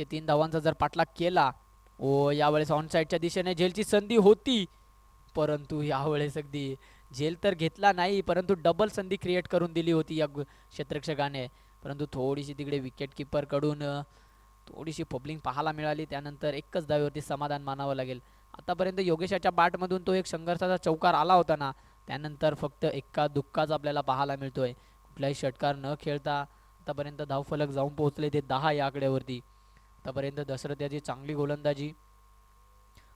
एकशे तीन धावांचा जर पाठलाग केला ओ यावेळेस ऑन साईडच्या दिशेने झेलची संधी होती. परंतु यावेळेस अगदी झेल तर घेतला नाही परंतु डबल संधी क्रिएट करून दिली होती या क्षेत्रक्षकाने परंतु थोडीशी तिकडे विकेट किपरकडून थोडीशी पब्लिंग पाहायला मिळाली. त्यानंतर एकच धावेवरती समाधान मानावं लागेल. आतापर्यंत योगेशाच्या बाटमधून तो एक संघर्षाचा चौकार आला होता ना त्यानंतर फक्त एक्का दुक्काच आपल्याला पाहायला मिळतोय. कुठलाही षटकार न खेळता आतापर्यंत धावफलक जाऊन पोहोचले ते दहा या आकड्यावरती. आतापर्यंत दशरथ याची चांगली गोलंदाजी.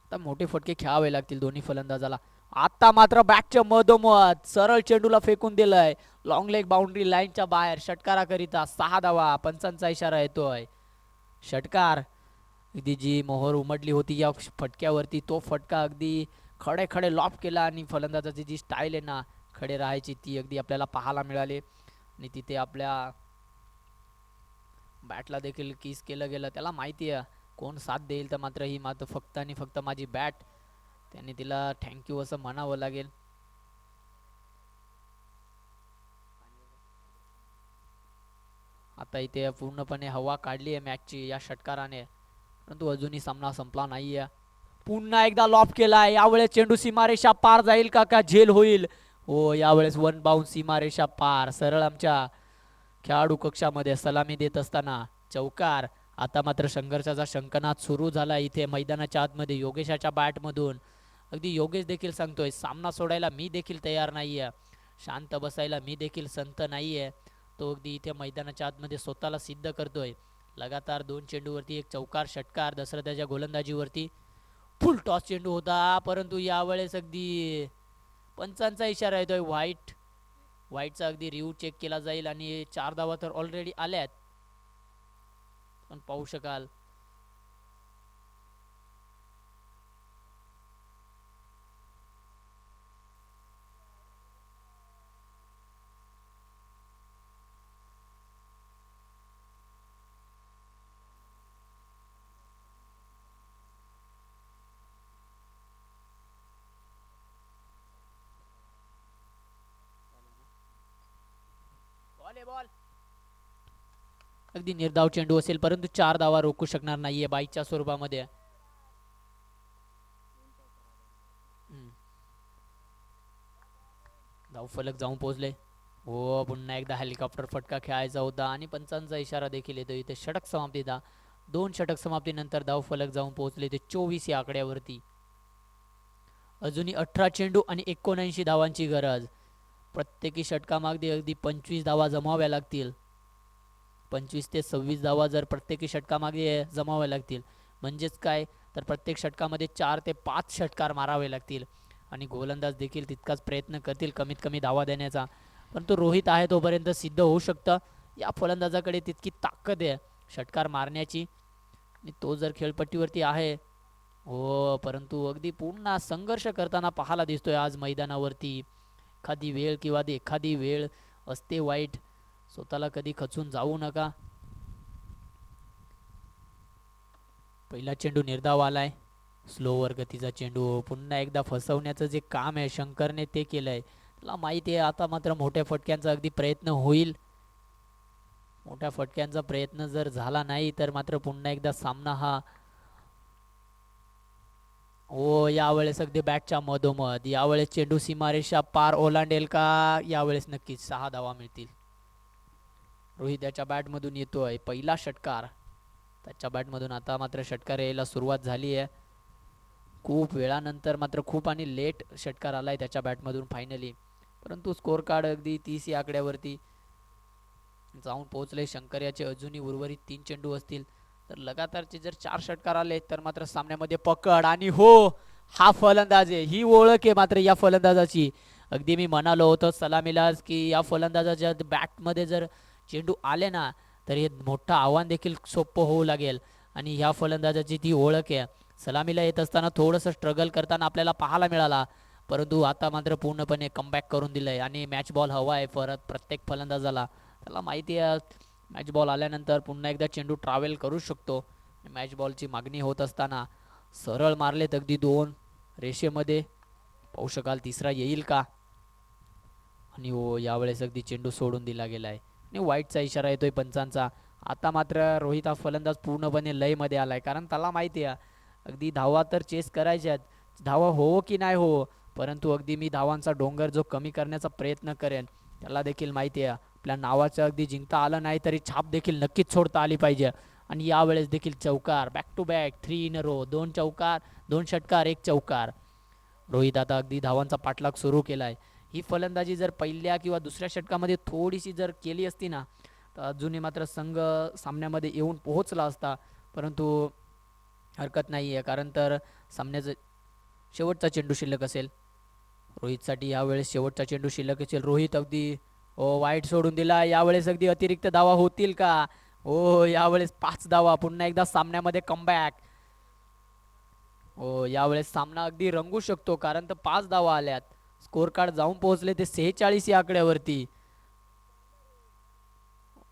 आता मोठे फटके खेळावे लागतील दोन्ही फलंदाजाला. आता मात्र बॅटच्या मधोमध सरळ चेंडूला फेकून दिलंय. लॉंग लेग बाउंड्री लाईनच्या बाहेर षटकाराकरिता सहा धावा पंचांचा इशारा येतोय. षटकार अगदी जी मोहर उमटली होती या फटक्यावरती तो फटका अगदी खडे खडे लॉप केला आणि फलंदाजाची जी स्टाईल आहे ना खडे राहायची ती अगदी आपल्याला पाहायला मिळाली. आणि तिथे आपल्या बॅटला देखील किस केलं गेलं. त्याला माहिती आहे कोण साथ देईल तर मात्र ही मात्र फक्त आणि फक्त माझी बॅट त्याने तिला थँक्यू असं म्हणावं लागेल. आता इथे पूर्णपणे हवा काढली आहे मॅचची या षटकाराने. परंतु अजूनही सामना संपला नाहीये. पुन्हा एकदा लॉफ केला यावेळेस चेंडू सीमारेषा पार जाईल का? का? झेल होईल. हो यावेळेस वन बाउन सीमारेषा पार. सरळ आमच्या खेळाडू कक्षामध्ये सलामी देत असताना चौकार. आता मात्र संघर्षाचा शंकनाद सुरू झाला इथे मैदानाच्या आतमध्ये. योगेशाच्या बॅटमधून. अगदी योगेश देखील सांगतोय सामना सोडायला मी देखील तयार नाही आहे शांत बसायला मी देखील संत नाही आहे तो अगदी इथे मैदानाच्या आतमध्ये स्वतःला सिद्ध करतोय. लगातार दोन चेंडूवरती एक चौकार षटकार दसरथ्याच्या गोलंदाजीवरती फुल टॉस चेंडू होता. परंतु यावेळेस अगदी पंचांचा इशारा येतोय. व्हाईट व्हाईटचा अगदी रिव्ह्यू चेक केला जाईल आणि चार धावा तर ऑलरेडी आल्यात. पण पाहू शकाल. अगदी निर्धाव चेंडू असेल परंतु चार धावा रोखू शकणार नाहीये बाईकच्या स्वरूपामध्ये. धाव फलक जाऊन पोहोचले. हो पुन्हा एकदा हेलिकॉप्टर फटका खेळायचा होता आणि पंचांचा इशारा देखील येतो इथे षटक समाप्ती दा दोन षटक समाप्तीनंतर धावफलक जाऊन पोहोचले ते चोवीस या आकड्यावरती. अजूनही अठरा चेंडू आणि एकोणऐंशी धावांची गरज. प्रत्येकी षटकामागदी अगदी पंचवीस धावा जमाव्या लागतील. पंचवीस ते सव्वीस धावा जर प्रत्येकी षटकामागे जमाव्या लागतील म्हणजेच काय? तर प्रत्येक षटकामध्ये चार ते पाच षटकार मारावे लागतील. आणि गोलंदाज देखील तितकाच प्रयत्न करतील कमीत कमी धावा देण्याचा. परंतु रोहित आहे तोपर्यंत सिद्ध होऊ शकतं. या फलंदाजाकडे तितकी ताकद आहे. षटकार मारण्याची. आणि तो जर खेळपट्टीवरती आहे हो परंतु अगदी पूर्ण संघर्ष करताना पाहायला दिसतोय आज मैदानावरती. एखादी वेळ किंवा एखादी वेळ असते वाईट स्वतःला कधी खचून जाऊ नका. पहिला चेंडू निर्धाव आलाय. स्लोवर गतीचा चेंडू. पुन्हा एकदा फसवण्याचं जे काम आहे शंकरने ते केलंय. त्याला माहिती आहे आता मात्र मोठ्या फटक्यांचा अगदी प्रयत्न होईल. मोठ्या फटक्यांचा प्रयत्न जर झाला नाही तर मात्र पुन्हा एकदा सामना हा हो यावेळेस अगदी बॅटच्या मधोमध. यावेळेस चेंडू सीमारेषा पार ओलांडेल का? यावेळेस नक्कीच सहा धावा मिळतील. रोहित याच्या बॅटमधून येतोय. पहिला षटकार. त्याच्या बॅटमधून आता मात्र षटकार यायला सुरुवात झाली आहे. खूप वेळानंतर मात्र खूप आणि लेट षटकार आलाय त्याच्या बॅटमधून फायनली परंतु स्कोअर कार्ड अगदी तीस या आकड्यावरती जाऊन पोहोचले. शंकर याचे अजूनही उर्वरित तीन चेंडू असतील. तर लगातारचे जर चार षटकार आले तर मात्र सामन्यामध्ये पकड आणि हो हा फलंदाज. आहे ही ओळख आहे मात्र या फलंदाजाची. अगदी मी म्हणालो होतो सलामीलाच की या फलंदाजाच्या बॅटमध्ये जर चेंडू आले ना तर हे मोठं आव्हान देखील सोपं होऊ लागेल. आणि ह्या फलंदाजाची ती ओळख आहे. सलामीला येत असताना थोडंसं स्ट्रगल करताना आपल्याला पाहायला मिळाला. परंतु आता मात्र पूर्णपणे कमबॅक करून दिलंय. आणि मॅच बॉल हवा आहे परत प्रत्येक फलंदाजाला. त्याला माहिती आहे मॅच बॉल आल्यानंतर पुन्हा एकदा चेंडू ट्रॅव्हल करू शकतो. मॅच बॉलची मागणी होत असताना सरळ मारलेत अगदी दोन. रेषेमध्ये पाहू शकाल तिसरा येईल का? आणि हो यावेळेस अगदी चेंडू सोडून दिला गेला आहे आणि वाईटचा इशारा येतोय पंचांचा. आता मात्र रोहित हा फलंदाज पूर्णपणे लयमध्ये आलाय. कारण त्याला माहिती आहे अगदी धावा तर चेस करायच्यात धावा हो की नाही हो परंतु अगदी मी धावांचा डोंगर जो कमी करण्याचा प्रयत्न करेन त्याला देखील माहिती आहे. आपल्या नावाचं अगदी जिंकता आलं नाही तरी छाप देखील नक्कीच सोडता आली पाहिजे. आणि यावेळेस देखील चौकार back to back three in row दोन चौकार दोन षटकार एक चौकार. रोहित आता अगदी धावांचा पाठलाग सुरू केला आहे ही फलंदाजी जर पहिल्या किंवा दुसऱ्या षटकामध्ये थोडीशी जर केली असती ना तर अजूनही मात्र संघ सामन्यामध्ये येऊन पोहोचला असता. परंतु हरकत नाही आहे कारण तर सामन्याचं शेवटचा चेंडू शिल्लक असेल. रोहितसाठी यावेळेस शेवटचा चेंडू शिल्लक असेल. रोहित अगदी ओ वाईट सोडून दिला. यावेळेस अगदी अतिरिक्त धावा होतील का? ओ यावेळेस पाच धावा पुन्हा एकदा सामन्यामध्ये कमबॅक हो यावेळेस सामना अगदी रंगू शकतो कारण तर पाच धावा आल्यात. स्कोर कार्ड जाऊन पोहोचले ते सेहेचाळीस या आकड्यावरती.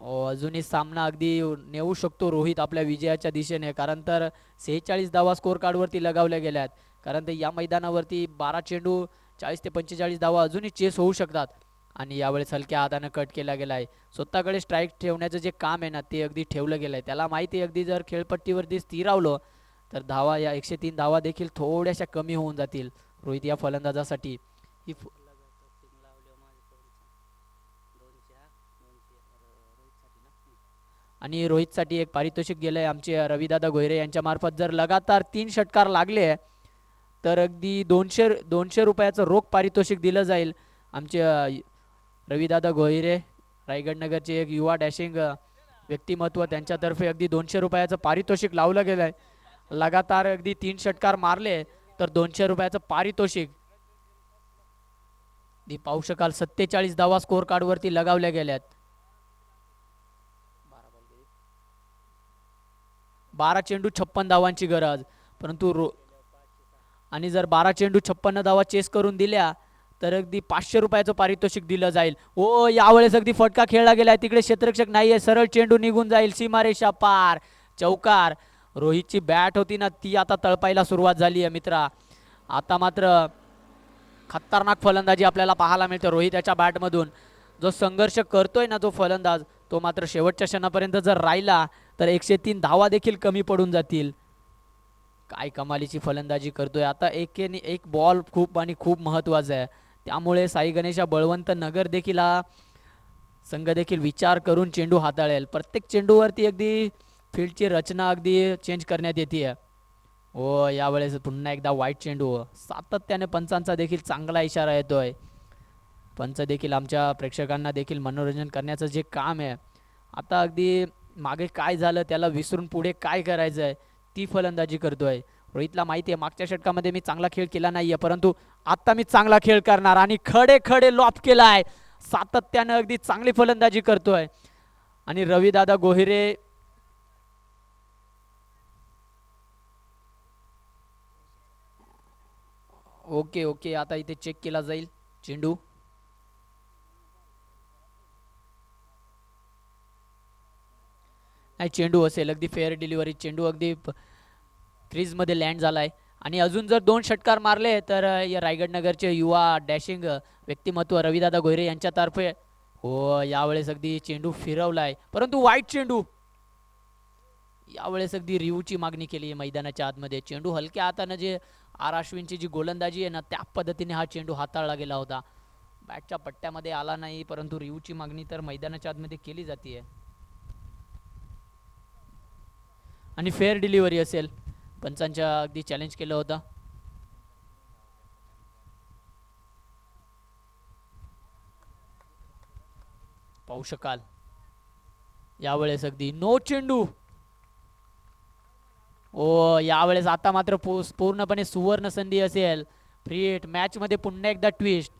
अजूनही सामना अगदी नेऊ शकतो रोहित आपल्या विजयाच्या दिशेने कारण तर सेहेचाळीस धावा स्कोर कार्डवरती लगावल्या गेल्यात. कारण तर या मैदानावरती बारा चेंडू चाळीस ते पंचेचाळीस धावा अजूनही चेस होऊ शकतात. आणि यावेळेस हलक्या हातानं कट केला गेला आहे स्वतःकडे स्ट्राईक ठेवण्याचं जे काम आहे ना ते अगदी ठेवलं गेलं आहे त्याला माहिती आहे अगदी जर खेळपट्टीवरती स्थिरावलं तर धावा या एकशे तीन धावा देखील थोड्याशा कमी होऊन जातील. रोहित या फलंदाजासाठी. ही आणि रोहितसाठी एक पारितोषिक गेलंय आमचे रविदादा गोयरे यांच्या मार्फत. जर लगातार तीन षटकार लागले तर अगदी दोनशे दोनशे रुपयाचं रोख पारितोषिक दिलं जाईल. आमचे रविदादा गोहिरे रायगड नगरचे एक युवा डॅशिंग व्यक्तिमत्व त्यांच्यातर्फे अगदी दोनशे रुपयाचं पारितोषिक लावलं गेलं आहे लगातार अगदी तीन षटकार मारले तर दोनशे रुपयाचं पारितोषिक. पाहू शकाल सत्तेचाळीस धावा स्कोर कार्डवरती लगावल्या गेल्यात. बारा चेंडू छप्पन धावांची गरज परंतु रो आणि जर बारा चेंडू छप्पन्न धावा चेस करून दिल्या तर अगदी पाचशे रुपयाचं पारितोषिक दिलं जाईल. ओ यावेळेस अगदी फटका खेळला गेलाय. तिकडे क्षेत्ररक्षक नाहीये. सरळ चेंडू निघून जाईल. सीमारेषा पार. चौकार. रोहितची बॅट होती ना ती आता तळपायला सुरुवात झाली आहे मित्रा. आता मात्र खतरनाक फलंदाजी आपल्याला पाहायला मिळते रोहित याच्या बॅटमधून. जो संघर्ष करतोय ना जो फलंदाज तो मात्र शेवटच्या क्षणापर्यंत जर राहिला तर एकशे तीन धावा देखील कमी पडून जातील. काय कमालीची फलंदाजी करतोय. आता एकेने एक बॉल खूप आणि खूप महत्त्वाचा आहे. त्यामुळे साई गणेशा बळवंत नगर देखील हा संघ देखील विचार करून चेंडू हाताळेल. प्रत्येक चेंडूवरती अगदी फील्डची रचना अगदी चेंज करण्यात येते आहे हो यावेळेस पुन्हा एकदा वाईट चेंडू. सातत्याने पंचांचा देखील चांगला इशारा येतोय. पंच देखील आमच्या प्रेक्षकांना देखील मनोरंजन करण्याचं जे काम आहे. आता अगदी मागे काय झालं त्याला विसरून पुढे काय करायचं आहे ती फलंदाजी करतोय. रोहितला माहिती आहे मागच्या षटकामध्ये मी चांगला खेळ केला नाहीये परंतु आता मी चांगला खेळ करणार आणि खडे खडे लॉप केला आहे सातत्यानं अगदी चांगली फलंदाजी करतोय. आणि रविदादा गोहिरे ओके ओके आता इथे चेक केला जाईल. चेंडू. नाही चेंडू असेल अगदी फेअर डिलिव्हरी चेंडू अगदी क्रीजमध्ये लँड झालाय. आणि अजून जर दोन षटकार मारले तर या रायगड नगरचे युवा डॅशिंग व्यक्तिमत्व रविदादा गोयरे यांच्यातर्फे. हो यावेळेस अगदी चेंडू फिरवलाय. परंतु वाईट चेंडू. यावेळेस अगदी रिव्हची मागणी केली आहे मैदानाच्या आतमध्ये. चेंडू हलक्या हातानं जे आर अश्विनची जी गोलंदाजी आहे ना त्या पद्धतीने हा चेंडू हाताळला गेला होता. बॅटच्या पट्ट्यामध्ये आला नाही परंतु रिव्हची मागणी तर मैदानाच्या आतमध्ये केली जाते आणि फेअर डिलिव्हरी असेल. पंचांच्या अगदी चॅलेंज केलं होतं. पाहू शकाल. यावेळेस अगदी नो चेंडू. ओ यावेळेस आता मात्र पूर्णपणे सुवर्ण संधी असेल. फ्री हिट मॅच मध्ये पुन्हा एकदा ट्विस्ट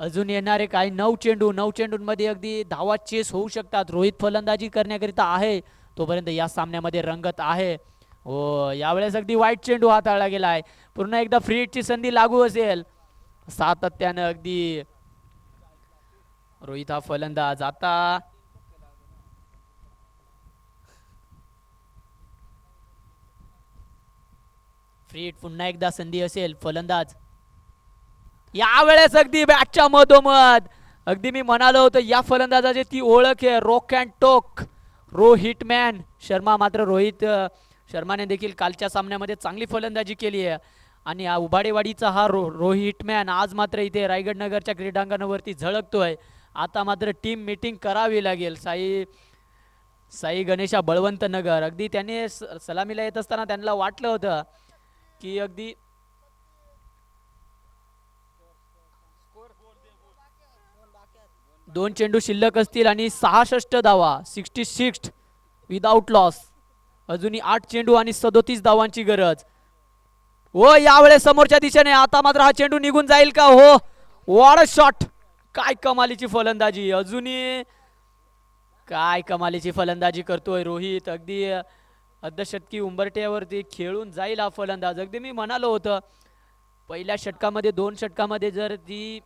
अजून येणारे काही नऊ चेंडू नऊ चेंडूंमध्ये अगदी धावा चेस होऊ शकतात. रोहित फलंदाजी करण्याकरिता आहे. तोपर्यंत या सामन्यामध्ये रंगत आहे. हो यावेळेस अगदी वाईट चेंडू हाताळला गेला आहे. पुन्हा एकदा फ्री हिटची संधी लागू असेल. सातत्यानं अगदी रोहित हा फलंदाज. आता फ्री हिट पुन्हा एकदा संधी असेल. फलंदाज. यावेळेस अगदी बॅटच्या मधोमध. अगदी मी म्हणालो होतो या फलंदाजाची ती ओळख आहे. रोक अँड टोक रोहित मॅन शर्मा मात्र रोहित शर्माने देखील कालच्या सामन्यामध्ये चांगली फलंदाजी केली आहे. आणि हा उबाडेवाडीचा हा रो रोहिटमॅन आज मात्र इथे रायगडनगरच्या क्रीडांगणावरती झळकतोय. आता मात्र टीम मीटिंग करावी लागेल. साई साई गणेशा बळवंत नगर. अगदी त्याने स- सलामीला येत असताना त्यांना वाटलं होतं की अगदी दोन चेंडू शिल्लक असतील आणि सहासष्ट धावा सिक्स्टी सिक्स विदाऊट लॉस अजूनही आठ चेंडू आणि सदोतीस धावांची गरज. हो यावेळेस समोरच्या दिशेने आता मात्र हा चेंडू निघून जाईल का? हो वॉड शॉट काय कमालीची फलंदाजी. अजूनही काय कमालीची फलंदाजी करतोय रोहित. अगदी अर्धशतकी उंबरट्यावरती खेळून जाईल हा फलंदाज. अगदी मी म्हणालो होतं पहिल्या षटकामध्ये दोन षटकामध्ये जर ती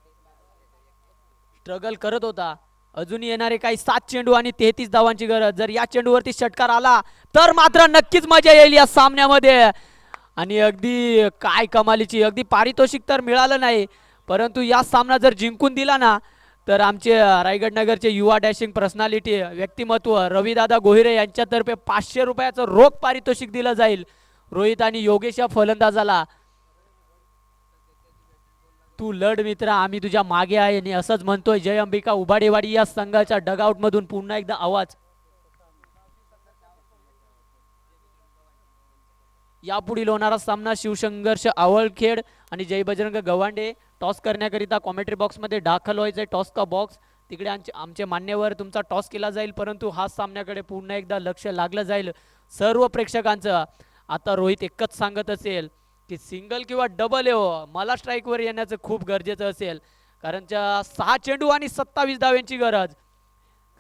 स्ट्रगल करत होता अजूनही येणारे काही सात चेंडू आणि तेहतीस धावांची गरज. जर या चेंडूवरती षटकार आला तर मात्र नक्कीच मजा येईल या सामन्यामध्ये. आणि अगदी काय कमालीची अगदी पारितोषिक तर मिळालं नाही. परंतु या सामना जर जिंकून दिला ना तर आमचे रायगडनगरचे रायगड नगरचे युवा डॅशिंग पर्सनॅलिटी व्यक्तिमत्व रविदादा गोहिरे यांच्यातर्फे पाचशे रुपयाचं रोख पारितोषिक दिलं जाईल. रोहित आणि योगेश या फलंदाजाला तू लढ मित्र आम्ही तुझ्या मागे आहे. आणि असंच म्हणतोय जय अंबिका उभाडेवाडी या संघाच्या डगआउट मधून पुन्हा एकदा आवाज. यापुढील होणारा सामना शिवसंघर्ष आवळखेड आणि जय बजरंग गव्हांडे. टॉस करण्याकरिता कॉमेंट्री बॉक्समध्ये दाखल व्हायचंय. टॉस का बॉक्स तिकडे आमचे आमचे मान्यवर तुमचा टॉस केला जाईल परंतु हा सामन्याकडे पुन्हा एकदा लक्ष लागलं जाईल. सर्व प्रेक्षकांचं आता रोहित एकच सांगत असेल की सिंगल किंवा डबल हो मला स्ट्राईकवर येण्याचं खूप गरजेचं असेल. कारण त्या सहा चेंडू आणि सत्तावीस धाव्यांची गरज.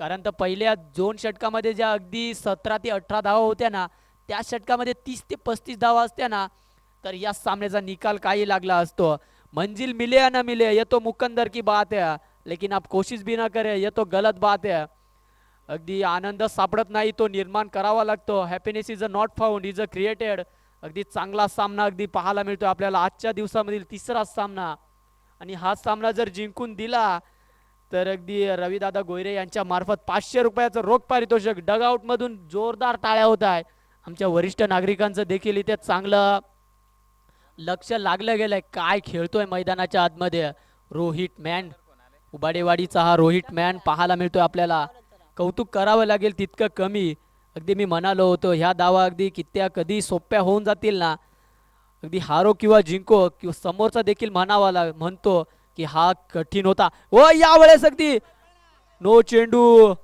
कारण तर पहिल्या दोन षटकामध्ये ज्या अगदी सतरा ते अठरा धावा होत्या ना त्या षटकामध्ये तीस ते पस्तीस धावा असत्या ना तर या सामन्याचा निकाल काही लागला असतो. मंजिल मिले या ना मिले ये तो मुकंदर की बात है लेकिन आप कोशिश भी ना करे ये तो गलत बात है अगदी आनंद सापडत नाही तो निर्माण करावा लागतो. Happiness is a not found is a created अगदी चांगला सामना अगदी पाहायला मिळतो आपल्याला आजच्या दिवसामधील तिसरा सामना. आणि हा सामना जर जिंकून दिला तर अगदी रविदादा गोयरे यांच्या मार्फत पाचशे रुपयाचं रोख पारितोषिक डगआउटमधून जोरदार टाळ्या होत आहे. आमच्या वरिष्ठ नागरिकांचं देखील इथे चांगलं लक्ष लागलं गेलंय. काय खेळतोय मैदानाच्या आतमध्ये? रोहित मॅन. उबाडेवाडीचा हा रोहित मॅन पाहायला मिळतोय आपल्याला. कौतुक करावं लागेल तितकं कमी. अगदी मी म्हणालो होतो ह्या दावा अगदी कित्या कधी सोप्या होऊन जातील ना? अगदी हारो किंवा जिंको किंवा समोरचा देखील म्हणावा लाग म्हणतो की हा कठीण होता. व यावेळेस अगदी नो चेंडू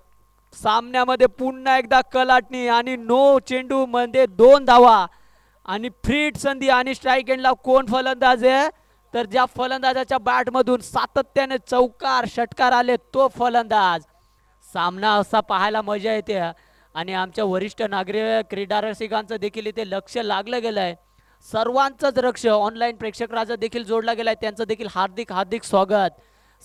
सामन्यामध्ये पुन्हा एकदा कलाटणी आणि नो चेंडू मध्ये दोन धावा. आणि फ्रीट संधी आणि स्ट्राईक एंडला कोण फलंदाज आहे? तर ज्या फलंदाजाच्या बॅटमधून सातत्याने चौकार षटकार आले तो फलंदाज. सामना असा पाहायला मजा येते. आणि आमच्या वरिष्ठ नागरिक क्रीडा रसिकांचं देखील इथे लक्ष लागलं गेलं आहे सर्वांचंच लक्ष ऑनलाईन प्रेक्षकराचं देखील जोडला आहे त्यांचं देखील हार्दिक हार्दिक स्वागत.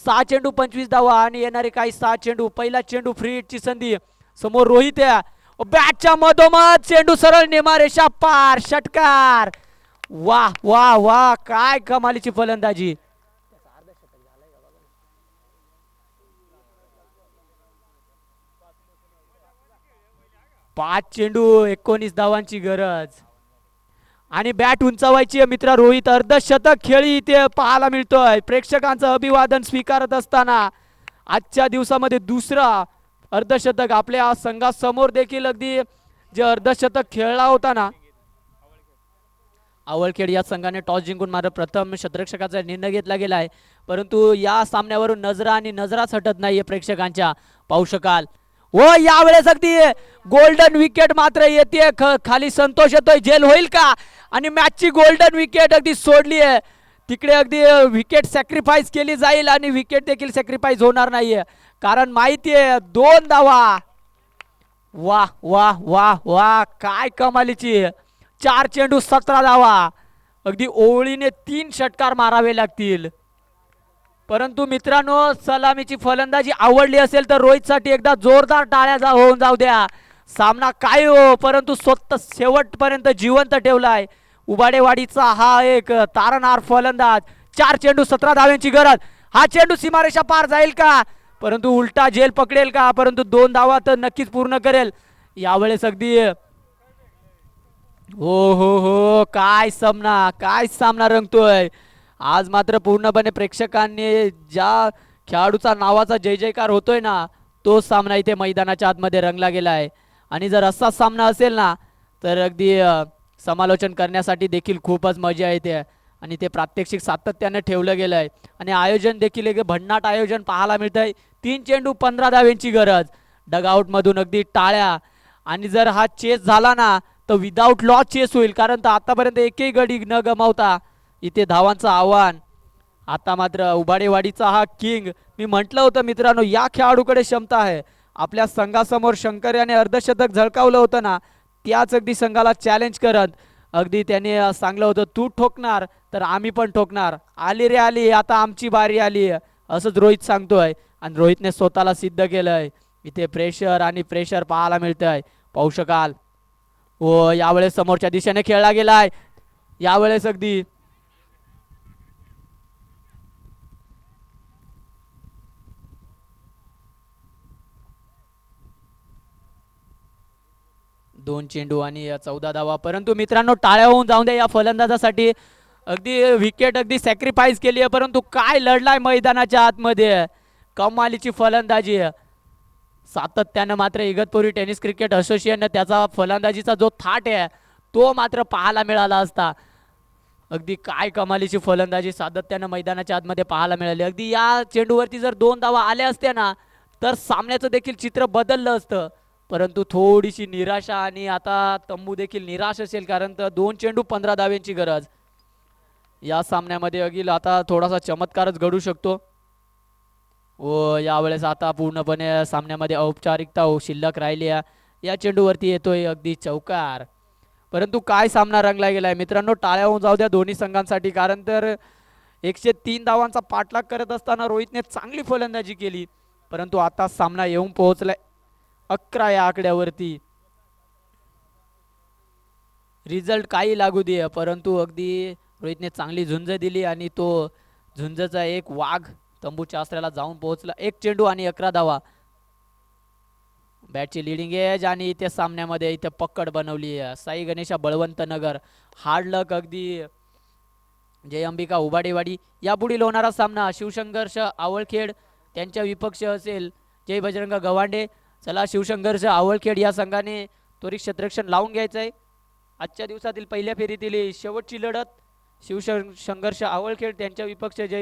सहा चेंडू पंचवीस धावा आणि येणारे काही सहा चेंडू. पहिला चेंडू फ्री हिटची संधी समोर रोहित आहे. बॅटच्या मधोमध चेंडू सरळ नेमा रेषा पार षटकार. वा वा वा काय कमालीची फलंदाजी. पाच चेंडू एकोणीस धावांची गरज. आणि बॅट उंचावायची आहे मित्र रोहित अर्धशतक खेळी इथे पाहायला मिळतोय. प्रेक्षकांचं अभिवादन स्वीकारत असताना आजच्या दिवसामध्ये दुसरा अर्धशतक आपल्या संघासमोर देखील अगदी जे अर्धशतक खेळला होता ना आवळखेड या संघाने टॉस जिंकून मात्र प्रथम शतरक्षकाचा निर्णय घेतला गेला आहे परंतु या सामन्यावरून नजरा आणि नजराच हटत नाहीये प्रेक्षकांच्या पाहू शकाल. व यावेळेस अगदी गोल्डन विकेट मात्र येते खाली संतोष येतोय. जेल होईल का? आणि मॅचची गोल्डन विकेट अगदी सोडली आहे. तिकडे अगदी विकेट सॅक्रिफाईस केली जाईल आणि विकेट देखील सॅक्रिफाईस होणार नाहीये. कारण माहिती आहे दोन धावा. वा वा वा वा काय कमालीची. चार चेंडू सतरा धावा. अगदी ओवळीने तीन षटकार मारावे लागतील. परंतु मित्रांनो सलामीची फलंदाजी आवडली असेल तर रोहितसाठी एकदा जोरदार टाळ्या जा होऊन जाऊ द्या. सामना काय हो? परंतु स्वतः शेवटपर्यंत जिवंत ठेवलाय. उबाडेवाडीचा हा एक तारणार फलंदाज. चार चेंडू सतरा धाव्यांची गरज. हा चेंडू सीमारेषा पार जाईल का? परंतु उलटा जेल पकडेल का? परंतु दोन धावा तर नक्कीच पूर्ण करेल. यावेळेस अगदी हो हो हो. काय सामना काय सामना रंगतोय? आज मात्र पूर्णपणे प्रेक्षकांनी ज्या खेळाडूचा नावाचा जय जयकार होतोय ना तो सामना इथे मैदानाच्या आतमध्ये रंगला गेला आहे आणि जर असाच सामना असेल ना तर अगदी समालोचन करण्यासाठी देखील खूपच मजा येते. आणि ते प्रात्यक्षिक सातत्याने ठेवलं गेलं आहे आणि आयोजन देखील एक भन्नाट आयोजन पाहायला मिळत आहे तीन चेंडू पंधरा धाव्यांची गरज. डगआउटमधून अगदी टाळ्या. आणि जर हा चेस झाला ना तर विदाऊट लॉ चेस होईल. कारण तर आतापर्यंत एकही गडी न गमावता इथे धावांचं आव्हान. आता मात्र उबाडेवाडीचा हा किंग मी म्हटलं होतं मित्रांनो या खेळाडूकडे क्षमता आहे. आपल्या संघासमोर शंकर याने अर्धशतक झळकावलं होतं ना त्याच अगदी संघाला चॅलेंज करत. अगदी त्याने सांगलं होतं तू ठोकणार तर आम्ही पण ठोकणार. आली रे आली आता आमची बारी आली असंच रोहित सांगतोय. आणि रोहितने स्वतःला सिद्ध केलंय. इथे प्रेशर आणि प्रेशर पाहायला मिळतंय. पाहू शकाल. व यावेळेस समोरच्या दिशेने खेळला गेलाय. यावेळेस अगदी दोन चेंडू आणि चौदा धावा. परंतु मित्रांनो टाळ्या होऊन जाऊन द्या या फलंदाजासाठी. अगदी विकेट अगदी सॅक्रिफाईस केली आहे. परंतु काय लढलाय मैदानाच्या आतमध्ये? कमालीची फलंदाजी. सातत्यानं मात्र इगतपुरी टेनिस क्रिकेट असोसिएशन त्याचा फलंदाजीचा जो थाट आहे तो मात्र पाहायला मिळाला असता. अगदी काय कमालीची फलंदाजी सातत्यानं मैदानाच्या आतमध्ये पाहायला मिळाली. अगदी या चेंडूवरती जर दोन धावा आल्या असत्या ना तर सामन्याचं देखील चित्र बदललं असतं. परंतु थोडीशी निराशा आणि आता तंबू देखील निराश असेल कारण तर दोन चेंडू पंधरा धाव्यांची गरज. या सामन्यामध्ये अगिल आता थोडासा चमत्कारच घडू शकतो. व यावेळेस आता पूर्णपणे सामन्यामध्ये औपचारिकता हो- शिल्लक राहिली आहे. या चेंडूवरती येतोय अगदी चौकार. परंतु काय सामना रंगला गेलाय? मित्रांनो टाळ्या होऊन जाऊ द्या दोन्ही संघांसाठी. कारण तर एकशे तीन धावांचा पाठलाग करत असताना रोहितने चांगली फलंदाजी केली. परंतु आता सामना येऊन पोहोचलाय. अकरा या आकड्यावरती. रिझल्ट काही लागू दे परंतु अगदी रोहितने चांगली झुंज दिली आणि तो झुंजचा एक वाघ तंबूच्या आसऱ्याला जाऊन पोहोचला. एक चेंडू आणि अकरा धावा. बॅटची लिडिंग एज आणि इथे सामन्यामध्ये इथे पकड बनवली. आहे साई गणेशा बळवंत नगर. हार्ड लक अगदी. जय अंबिका उबाडेवाडी. यापुढील होणारा सामना शिवसंघर्ष आवळखेड त्यांच्या विपक्ष असेल. जय बजरंग गव्हांडे. चला शिवसंघर्ष आवळखेड या संघाने त्वरित क्षेत्ररक्षण लावून घ्यायचं आहे आजच्या दिवसातील पहिल्या फेरीतील शेवटची लढत शिवशं संघर्ष आवळखेड त्यांच्या विपक्ष जय